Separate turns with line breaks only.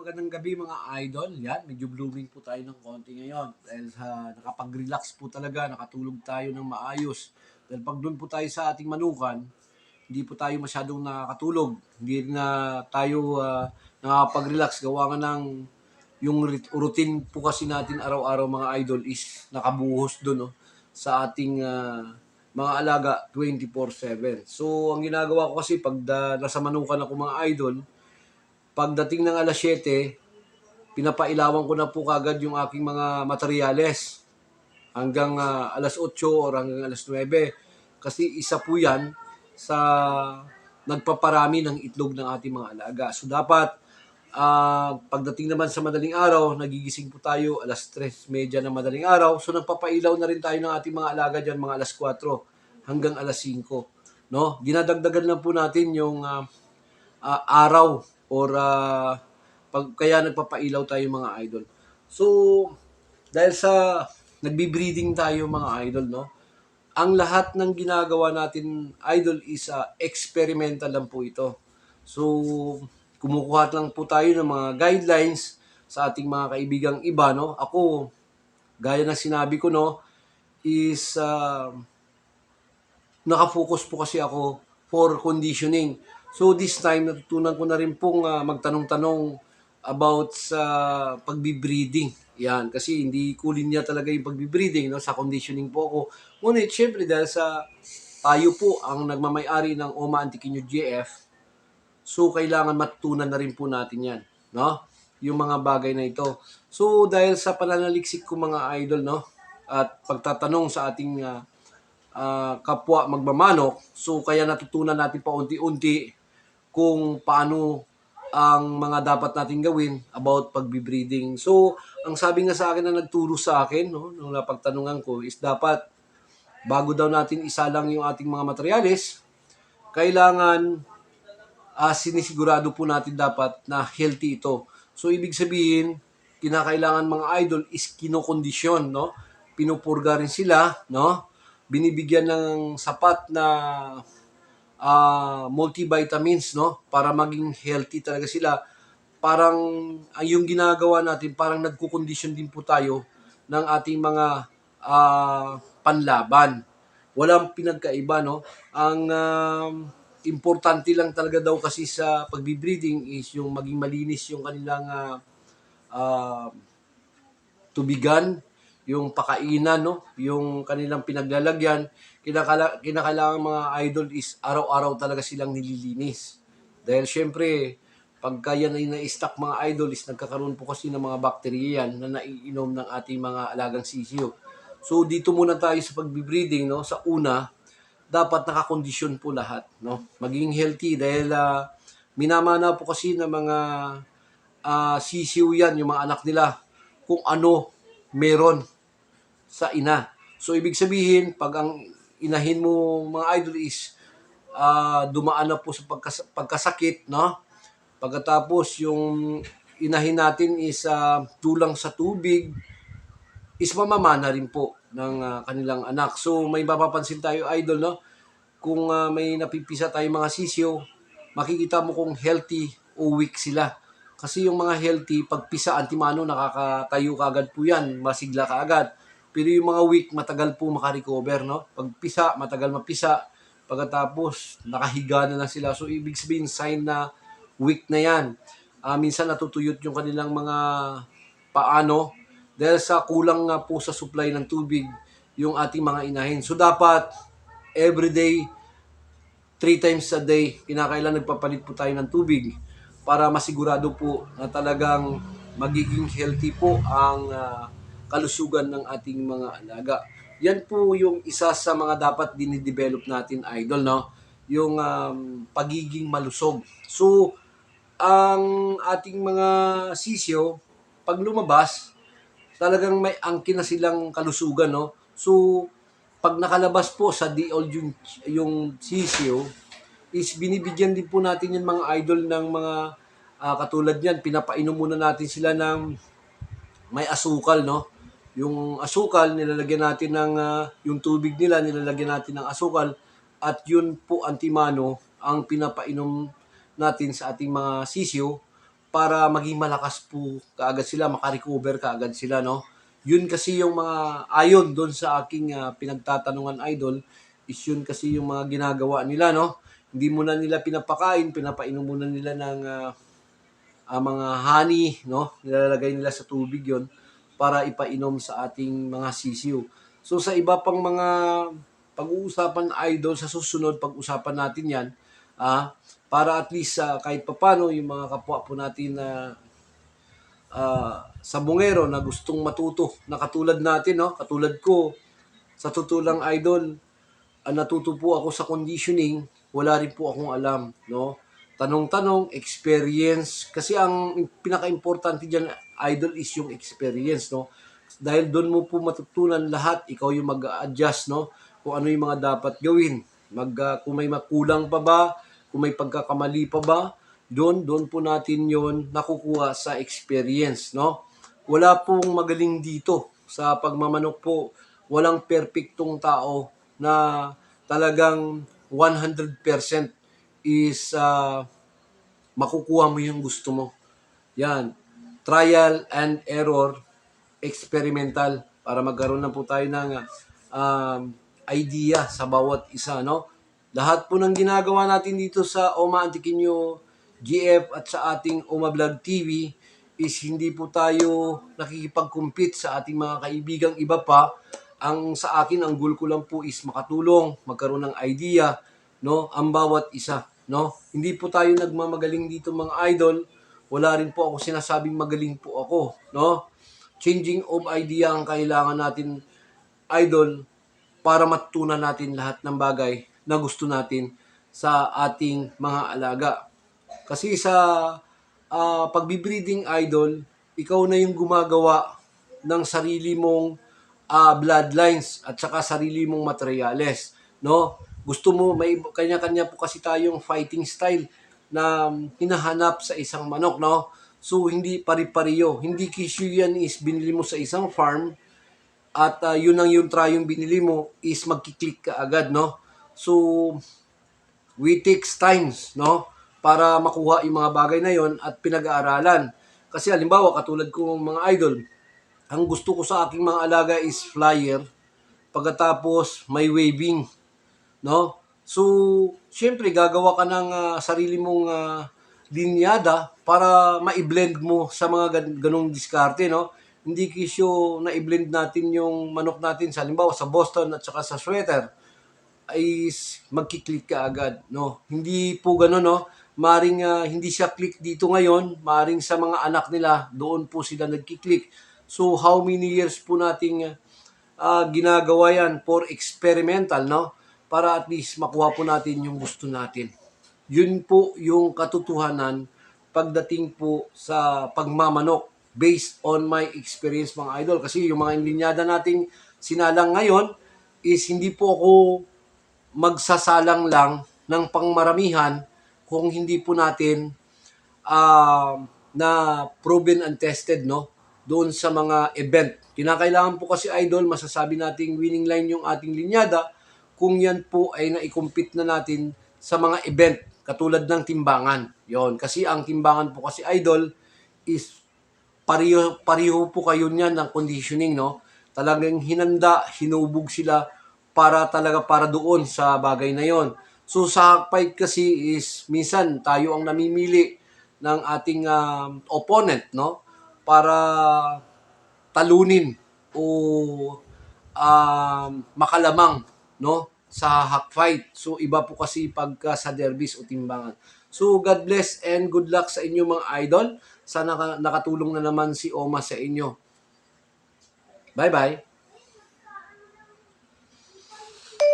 Magandang gabi mga idol. Yan, medyo blooming po tayo ng konti ngayon. Dahil sa nakapag-relax po talaga, nakatulog tayo ng maayos. Dahil pag doon po tayo sa ating manukan, hindi po tayo masyadong nakakatulog. Hindi na tayo ah, nakapag-relax. Gawa nga ng yung routine po kasi natin araw-araw mga idol is nakabuhos doon no, sa ating ah, mga alaga 24-7. So, ang ginagawa ko kasi pag da- nasa manukan ako mga idol, pagdating ng alas 7, pinapailawan ko na po kagad yung aking mga materyales hanggang ah, alas 8 or hanggang alas 9. Kasi isa po yan sa nagpaparami ng itlog ng ating mga alaga. So dapat ah, pagdating naman sa madaling araw, nagigising po tayo alas 3.30 ng madaling araw. So nagpapailaw na rin tayo ng ating mga alaga dyan mga alas 4 hanggang alas 5. No? Dinadagdagan lang po natin yung ah, ah, araw or ah, pag kaya nagpapailaw tayo mga idol. So dahil sa nagbi-breeding tayo mga idol no. Ang lahat ng ginagawa natin idol is ah, experimental lang po ito. So kumukuha lang po tayo ng mga guidelines sa ating mga kaibigang iba no. Ako gaya ng sinabi ko no is ah, nakafocus po kasi ako for conditioning. So this time, natutunan ko na rin pong ah, magtanong-tanong about sa pagbi-breeding. Yan, kasi hindi ko linya talaga yung pagbi-breeding, no? sa conditioning po ako. Ngunit, syempre, dahil sa tayo po ang nagmamayari ng OMA Antiquino GF, so kailangan matutunan na rin po natin yan. No? Yung mga bagay na ito. So, dahil sa pananaliksik ko mga idol, no? at pagtatanong sa ating ah, ah, kapwa magmamanok. So kaya natutunan natin paunti-unti kung paano ang mga dapat natin gawin about pagbi-breeding. So, ang sabi nga sa akin na nagturo sa akin, no, nung napagtanungan ko, is dapat bago daw natin isalang yung ating mga materyales, kailangan ah sinisigurado po natin dapat na healthy ito. So, ibig sabihin, kinakailangan mga idol is kinokondisyon, no? Pinupurga rin sila, no? Binibigyan ng sapat na ah, multivitamins, no? Para maging healthy talaga sila. Parang ang yung ginagawa natin, parang nagkukondisyon din po tayo ng ating mga ah, panlaban. Walang pinagkaiba, no? Ang um, importante lang talaga daw kasi sa pagbi-breeding is yung maging malinis yung kanilang ah, ah, tubigan, yung pakainan, no? yung kanilang pinaglalagyan, kinakala, kinakailangan mga idol is araw-araw talaga silang nililinis. Dahil syempre, pagka yan ay na-stock mga idol is nagkakaroon po kasi ng mga bakterya na naiinom ng ating mga alagang sisiyo. So dito muna tayo sa pagbe-breeding, no? Sa una, dapat nakakondisyon po lahat, no? Maging healthy dahil ah, minamana po kasi ng mga ah, sisiyo yan, yung mga anak nila, kung ano meron sa ina. So, ibig sabihin, pag ang inahin mo mga idol is ah, dumaan na po sa pagkas- pagkasakit, no? Pagkatapos, yung inahin natin is ah, tulang sa tubig, is mamamana rin po ng ah, kanilang anak. So, may mapapansin tayo, idol, no? Kung ah, may napipisa tayo mga sisyo, makikita mo kung healthy o weak sila. Kasi yung mga healthy, pag pisa antimano, nakakatayo kaagad po yan, masigla kaagad. Pero yung mga weak, matagal po makarecover, no? Pag pisa, matagal mapisa. Pagkatapos, nakahiga na lang sila. So, ibig sabihin, sign na weak na yan. Ah, minsan natutuyot yung kanilang mga paano dahil sa kulang nga po sa supply ng tubig yung ating mga inahin. So, dapat everyday, three times a day, kinakailan nagpapalit po tayo ng tubig para masigurado po na talagang magiging healthy po ang ah, kalusugan ng ating mga alaga. Yan po yung isa sa mga dapat dinidevelop natin, idol, no? Yung um, pagiging malusog. So, ang ating mga sisyo, pag lumabas, talagang may angkin na silang kalusugan, no? So, pag nakalabas po sa DOL yung, yung sisyo, is binibigyan din po natin yung mga idol ng mga ah, katulad yan, pinapainom muna natin sila ng may asukal, no? Yung asukal, nilalagyan natin ng, ah, yung tubig nila, nilalagyan natin ng asukal, at yun po antimano ang pinapainom natin sa ating mga sisyo para maging malakas po kaagad sila, makarecover kaagad sila, no? Yun kasi yung mga, ayon doon sa aking ah, pinagtatanungan idol, is yun kasi yung mga ginagawa nila, no? Hindi muna nila pinapakain, pinapainom muna nila ng ah, ah, mga honey, no? Nilalagay nila sa tubig yon para ipainom sa ating mga sisiw. So sa iba pang mga pag-uusapan idol sa susunod, pag-usapan natin 'yan, ah, para at least ah, kahit papano yung mga kapwa po natin na ah, sabongero na gustong matuto na katulad natin, no? Katulad ko, sa tutulang idol, ah, natuto po ako sa conditioning, wala rin po akong alam, no? Tanong-tanong, experience, kasi ang pinaka-importante diyan idol is yung experience, no? Dahil doon mo po matutunan lahat, ikaw yung mag-adjust, no? Kung ano yung mga dapat gawin. Mag, ah, kung may makulang pa ba, kung may pagkakamali pa ba, doon, doon po natin yon nakukuha sa experience, no? Wala pong magaling dito sa pagmamanok po. Walang perpektong tao na talagang 100% is ah, makukuha mo yung gusto mo. Yan. Trial and error, experimental para magkaroon na po tayo ng um, idea sa bawat isa, no? Lahat po ng ginagawa natin dito sa Oma Antiquinho GF at sa ating Oma Vlog TV is hindi po tayo nakikipag-compete sa ating mga kaibigang iba pa. Ang sa akin, ang goal ko lang po is makatulong, magkaroon ng idea, no? Ang bawat isa, no? Hindi po tayo nagmamagaling dito mga idol. Wala rin po ako sinasabing magaling po ako, no? Changing of idea ang kailangan natin, idol, para matutunan natin lahat ng bagay na gusto natin sa ating mga alaga. Kasi sa ah, pagbibreeding idol, ikaw na yung gumagawa ng sarili mong ah, bloodlines at saka sarili mong materyales, no? Gusto mo may kanya-kanya po kasi tayong fighting style na hinahanap sa isang manok, no? So hindi pari-pariyo. Hindi kisyo yan is binili mo sa isang farm at ah, yun ang yung try yung binili mo is magkiklik ka agad, no? So we takes times, no? Para makuha yung mga bagay na yon at pinag-aaralan. Kasi halimbawa, katulad ko mga idol, ang gusto ko sa aking mga alaga is flyer, pagkatapos may waving, no? So, syempre, gagawa ka ng ah, sarili mong ah, linyada para ma-blend mo sa mga gan- ganong diskarte, no? Hindi kisyo na i-blend natin yung manok natin sa halimbawa sa Boston at saka sa sweater ay magkiklik ka agad, no? Hindi po gano'n, no? Maring ah, hindi siya click dito ngayon, maring sa mga anak nila, doon po sila nagkiklik. So, how many years po nating ah, ginagawa yan for experimental, no? Para at least makuha po natin yung gusto natin. Yun po yung katotohanan pagdating po sa pagmamanok based on my experience mga idol. Kasi yung mga linyada nating sinalang ngayon is hindi po ako magsasalang lang ng pangmaramihan kung hindi po natin ah, na proven and tested no doon sa mga event. Kinakailangan po kasi idol masasabi nating winning line yung ating linyada kung yan po ay na-compete na natin sa mga event katulad ng timbangan. Yon kasi ang timbangan po kasi idol is pariho, pariho po kayo niyan ng conditioning, no? Talagang hinanda, hinubog sila para talaga para doon sa bagay na yon. So sa fight kasi is minsan tayo ang namimili ng ating um, opponent, no? Para talunin o um, makalamang, no? Sa hack fight. So iba po kasi pagka sa derbis o timbangan. So God bless and good luck sa inyo mga idol. Sana ka- nakatulong na naman si Oma sa inyo. Bye-bye.